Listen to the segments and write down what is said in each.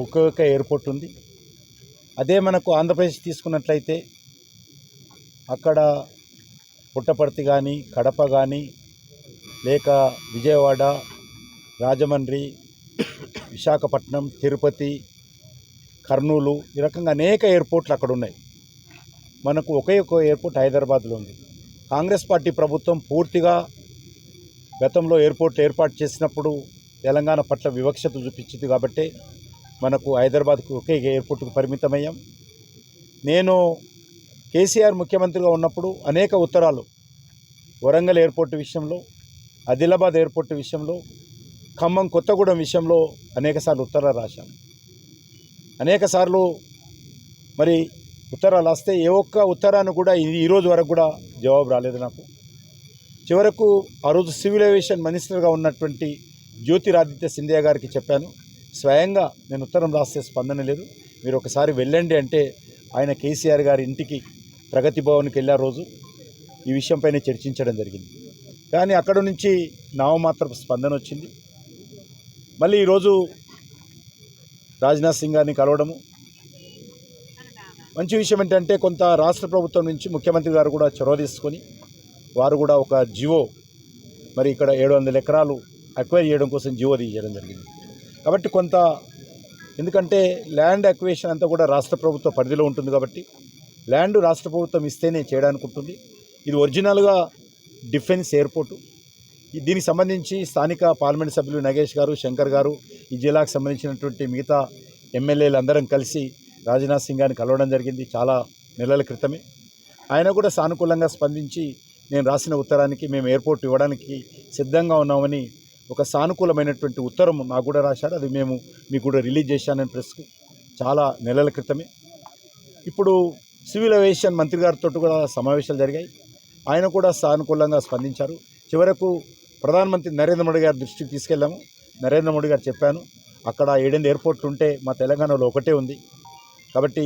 ఒక్కొక్క ఎయిర్పోర్ట్ ఉంది. అదే మనకు ఆంధ్రప్రదేశ్ తీసుకున్నట్లయితే అక్కడ పుట్టపర్తి కానీ కడప కానీ లేక విజయవాడ రాజమండ్రి విశాఖపట్నం తిరుపతి కర్నూలు ఈ రకంగా అనేక ఎయిర్పోర్ట్లు అక్కడ ఉన్నాయి. మనకు ఒకే ఒక ఎయిర్పోర్ట్ హైదరాబాద్లో ఉంది. కాంగ్రెస్ పార్టీ ప్రభుత్వం పూర్తిగా గతంలో ఎయిర్పోర్ట్ ఏర్పాటు చేసినప్పుడు తెలంగాణ పట్ల వివక్షత చూపించింది కాబట్టి మనకు హైదరాబాద్కు ఒకే ఎయిర్పోర్ట్కు పరిమితమయ్యాం. నేను కేసీఆర్ ముఖ్యమంత్రిగా ఉన్నప్పుడు అనేక ఉత్తరాలు వరంగల్ ఎయిర్పోర్ట్ విషయంలో ఆదిలాబాద్ ఎయిర్పోర్ట్ విషయంలో ఖమ్మం కొత్తగూడెం విషయంలో అనేకసార్లు ఉత్తరాలు రాశాను. అనేకసార్లు మరి ఉత్తరాలు వస్తే ఏ ఒక్క ఉత్తరాన్ని కూడా ఈరోజు వరకు కూడా జవాబు రాలేదు నాకు. చివరకు ఆ రోజు సివిల్ ఏవియేషన్ మినిస్టర్గా ఉన్నటువంటి జ్యోతిరాదిత్య సింధియా గారికి చెప్పాను. స్వయంగా నేను ఉత్తరం రాస్తే స్పందన లేదు. మీరు ఒకసారి వెళ్ళండి అంటే ఆయన కేసీఆర్ గారి ఇంటికి ప్రగతి భవన్కి వెళ్ళే రోజు ఈ విషయంపైన చర్చించడం జరిగింది. కానీ అక్కడ నుంచి నామమాత్రపు స్పందన వచ్చింది. మళ్ళీ ఈరోజు రాజ్నాథ్ సింగ్ గారిని కలవడము. మంచి విషయం ఏంటంటే కొంత రాష్ట్ర ప్రభుత్వం నుంచి ముఖ్యమంత్రి గారు కూడా చొరవ తీసుకొని వారు కూడా ఒక జివో మరి ఇక్కడ ఏడు వందల ఎకరాలు అక్వైర్ చేయడం కోసం జివో తీయడం జరిగింది. కాబట్టి కొంత ఎందుకంటే ల్యాండ్ అక్వేషన్ అంతా కూడా రాష్ట్ర ప్రభుత్వ పరిధిలో ఉంటుంది కాబట్టి ల్యాండ్ రాష్ట్ర ప్రభుత్వం ఇస్తేనే చేయడానికి ఉంటుంది. ఇది ఒరిజినల్గా డిఫెన్స్ ఎయిర్పోర్టు. దీనికి సంబంధించి స్థానిక పార్లమెంట్ సభ్యులు నగేష్ గారు శంకర్ గారు ఈ జిల్లాకు సంబంధించినటువంటి మిగతా ఎమ్మెల్యేలు అందరం కలిసి రాజ్నాథ్ సింగ్ గారిని కలవడం జరిగింది చాలా నెలల క్రితమే. ఆయన కూడా సానుకూలంగా స్పందించి నేను రాసిన ఉత్తరానికి మేము ఎయిర్పోర్ట్ ఇవ్వడానికి సిద్ధంగా ఉన్నామని ఒక సానుకూలమైనటువంటి ఉత్తరం నాకు కూడా రాశారు. అది మేము మీకు కూడా రిలీజ్ చేశానని ప్రెస్ చాలా నెలల క్రితమే. ఇప్పుడు సివిల్ ఏవియేషన్ మంత్రి గారితో కూడా సమావేశాలు జరిగాయి. ఆయన కూడా సానుకూలంగా స్పందించారు. చివరకు ప్రధానమంత్రి నరేంద్ర మోడీ గారి దృష్టికి తీసుకెళ్ళాము. నరేంద్ర మోడీ గారు చెప్పాను అక్కడ ఏడెనిమిది ఎయిర్పోర్ట్లు ఉంటే మా తెలంగాణలో ఒకటే ఉంది. కాబట్టి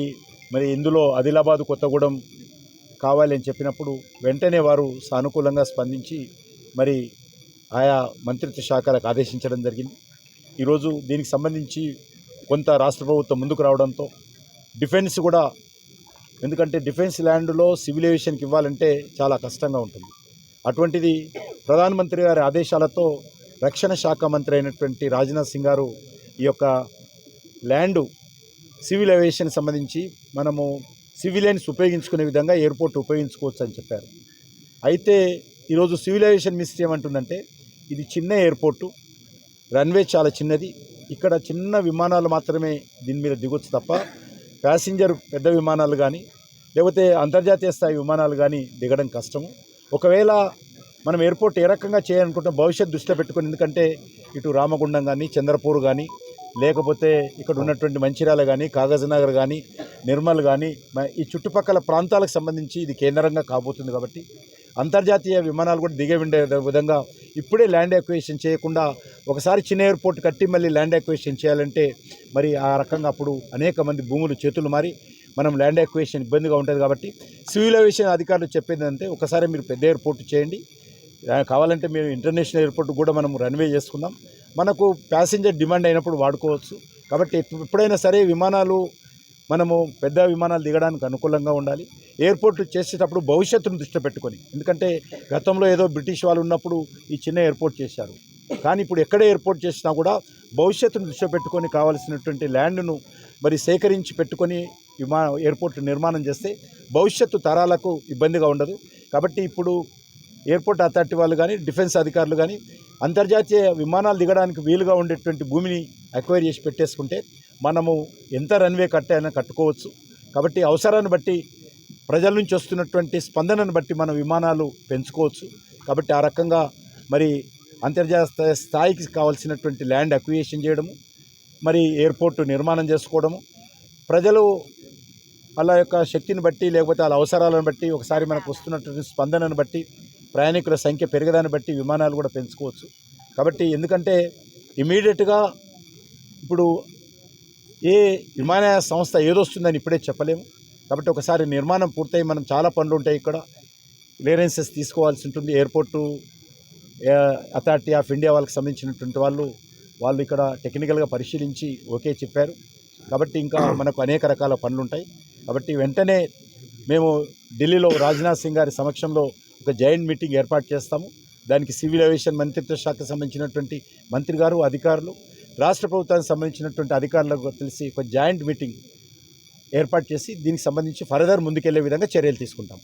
మరి ఇందులో ఆదిలాబాద్ కొత్తగూడెం కావాలి అని చెప్పినప్పుడు వెంటనే వారు సానుకూలంగా స్పందించి మరి ఆయా మంత్రిత్వ శాఖలకు ఆదేశించడం జరిగింది. ఈరోజు దీనికి సంబంధించి కొంత రాష్ట్ర ప్రభుత్వం ముందుకు రావడంతో డిఫెన్స్ కూడా ఎందుకంటే డిఫెన్స్ ల్యాండ్లో సివిల్ ఏవియేషన్కి ఇవ్వాలంటే చాలా కష్టంగా ఉంటుంది. అటువంటిది ప్రధానమంత్రి గారి ఆదేశాలతో రక్షణ శాఖ మంత్రి అయినటువంటి రాజ్నాథ్ సింగ్ గారు ఈ యొక్క ల్యాండు సివిల్ ఏవియేషన్ సంబంధించి మనము సివిలియన్స్ ఉపయోగించుకునే విధంగా ఎయిర్పోర్ట్ ఉపయోగించుకోవచ్చు అని చెప్పారు. అయితే ఈరోజు సివిల్ ఏవియేషన్ మినిస్ట్రీ ఏమంటుందంటే ఇది చిన్న ఎయిర్పోర్టు. రన్వే చాలా చిన్నది. ఇక్కడ చిన్న విమానాలు మాత్రమే దీని మీద దిగొచ్చు తప్ప ప్యాసింజర్ పెద్ద విమానాలు కానీ లేకపోతే అంతర్జాతీయ స్థాయి విమానాలు కానీ దిగడం కష్టము. ఒకవేళ మనం ఎయిర్పోర్ట్ ఏ రకంగా చేయాలనుకుంటాం భవిష్యత్ దృష్టిలో పెట్టుకుని ఎందుకంటే ఇటు రామగుండం కానీ చంద్రపూర్ కానీ లేకపోతే ఇక్కడ ఉన్నటువంటి మంచిర్యాల కానీ కాగజ్నగర్ కానీ నిర్మల్ కానీ మ- ఈ చుట్టుపక్కల ప్రాంతాలకు సంబంధించి ఇది కేంద్రంగా కాబోతుంది కాబట్టి అంతర్జాతీయ విమానాలు కూడా దిగే ఉండే విధంగా ఇప్పుడే ల్యాండ్ ఎక్వేషన్ చేయకుండా ఒకసారి చిన్న ఎయిర్పోర్ట్ కట్టి మళ్ళీ ల్యాండ్ ఎక్వేషన్ చేయాలంటే మరి ఆ రకంగా అప్పుడు అనేక మంది భూములు చేతులు మారి మనం ల్యాండ్ ఎక్వేషన్ ఇబ్బందిగా ఉంటుంది కాబట్టి సివిల్ ఏవియేషన్ అధికారులు చెప్పేది అంటే ఒకసారి మీరు పెద్ద ఎయిర్పోర్ట్ చేయండి. కావాలంటే మేము ఇంటర్నేషనల్ ఎయిర్పోర్ట్ కూడా మనం రన్వే చేసుకుందాం. మనకు ప్యాసింజర్ డిమాండ్ అయినప్పుడు వాడుకోవచ్చు. కాబట్టి ఎప్పుడైనా సరే విమానాలు మనము పెద్ద విమానాలు దిగడానికి అనుకూలంగా ఉండాలి. ఎయిర్పోర్ట్ చేసేటప్పుడు భవిష్యత్తును దృష్టి పెట్టుకొని ఎందుకంటే గతంలో ఏదో బ్రిటిష్ వాళ్ళు ఉన్నప్పుడు ఈ చిన్న ఎయిర్పోర్ట్ చేశారు. కానీ ఇప్పుడు ఎక్కడ ఎయిర్పోర్ట్ చేసినా కూడా భవిష్యత్తును దృష్టి పెట్టుకొని కావాల్సినటువంటి ల్యాండ్ను మరి సేకరించి పెట్టుకొని విమా ఎయిర్పోర్ట్ నిర్మాణం చేస్తే భవిష్యత్తు తరాలకు ఇబ్బందిగా ఉండదు. కాబట్టి ఇప్పుడు ఎయిర్పోర్ట్ అథారిటీ వాళ్ళు కానీ డిఫెన్స్ అధికారులు కానీ అంతర్జాతీయ విమానాలు దిగడానికి వీలుగా ఉండేటువంటి భూమిని అక్వైర్ చేసి పెట్టేసుకుంటే మనము ఎంత రన్వే కట్టైనా కట్టుకోవచ్చు. కాబట్టి అవసరాన్ని బట్టి ప్రజల నుంచి వస్తున్నటువంటి స్పందనను బట్టి మనం విమానాలు పెంచుకోవచ్చు. కాబట్టి ఆ రకంగా మరి అంతర్జాతీయ స్థాయికి కావాల్సినటువంటి ల్యాండ్ అక్వియేషన్ చేయడము మరి ఎయిర్పోర్టు నిర్మాణం చేసుకోవడము ప్రజలు వాళ్ళ యొక్క శక్తిని బట్టి లేకపోతే వాళ్ళ అవసరాలను బట్టి ఒకసారి మనకు వస్తున్నటువంటి స్పందనను బట్టి ప్రయాణికుల సంఖ్య పెరగదాన్ని బట్టి విమానాలు కూడా పెంచుకోవచ్చు. కాబట్టి ఎందుకంటే ఇమీడియట్గా ఇప్పుడు ఏ విమానయాన సంస్థ ఏదొస్తుందని ఇప్పుడే చెప్పలేము. కాబట్టి ఒకసారి నిర్మాణం పూర్తయి మనం చాలా పనులు ఉంటాయి ఇక్కడ. క్లియరెన్సెస్ తీసుకోవాల్సి ఉంటుంది. ఎయిర్పోర్టు అథారిటీ ఆఫ్ ఇండియా వాళ్ళకి సంబంధించినటువంటి వాళ్ళు వాళ్ళు ఇక్కడ టెక్నికల్గా పరిశీలించి ఓకే చెప్పారు. కాబట్టి ఇంకా మనకు అనేక రకాల పనులు ఉంటాయి. కాబట్టి వెంటనే మేము ఢిల్లీలో రాజ్నాథ్ సింగ్ గారి సమక్షంలో ఒక జాయింట్ మీటింగ్ ఏర్పాటు చేస్తాము. దానికి సివిల్ ఏవియేషన్ మంత్రిత్వ శాఖకు సంబంధించినటువంటి మంత్రి గారు అధికారులు రాష్ట్ర ప్రభుత్వానికి సంబంధించినటువంటి అధికారులకు తెలిసి ఒక జాయింట్ మీటింగ్ ఏర్పాటు చేసి దీనికి సంబంధించి ఫర్దర్ ముందుకెళ్ళే విధంగా చర్యలు తీసుకుంటాం.